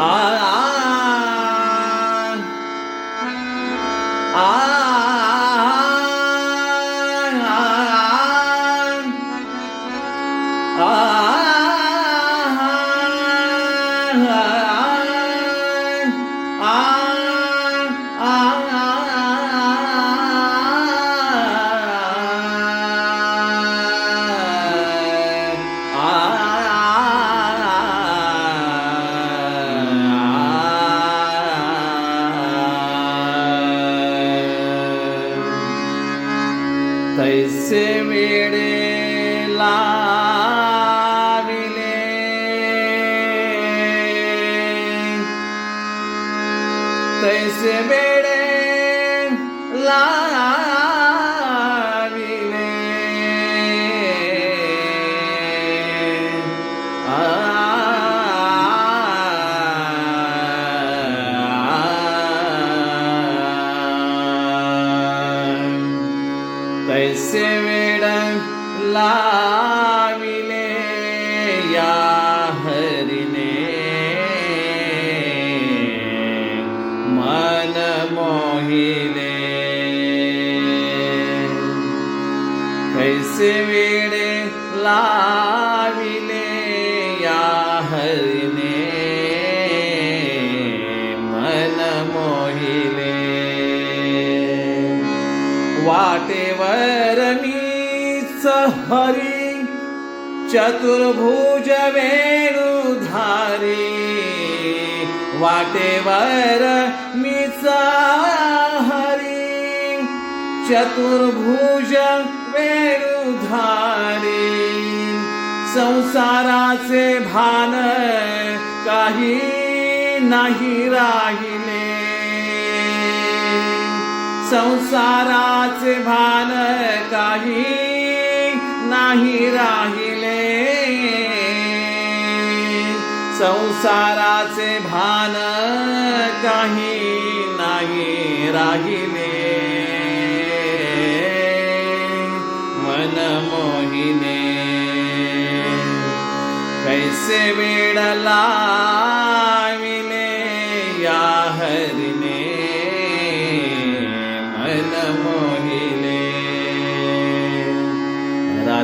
Ah Tem se verem lá. Tem. പരസ്യവിടം ലാവിലെ യാഹരിനെ മനമോഹിലെ. പരസ്യവിടെ ലാവിലെ യാഹരി वाटेवर मीच हरी चतुर्भुज वेणुधारी. वाटेवर मीच हरी चतुर्भुज वेणुधारी. संसाराचे भान काही नाही राहिले. संसाराचे भान काही नाही राहिले. संसाराचे भान काही नाही राहिले. मन मोहिने कैसे वेडला या हरिने.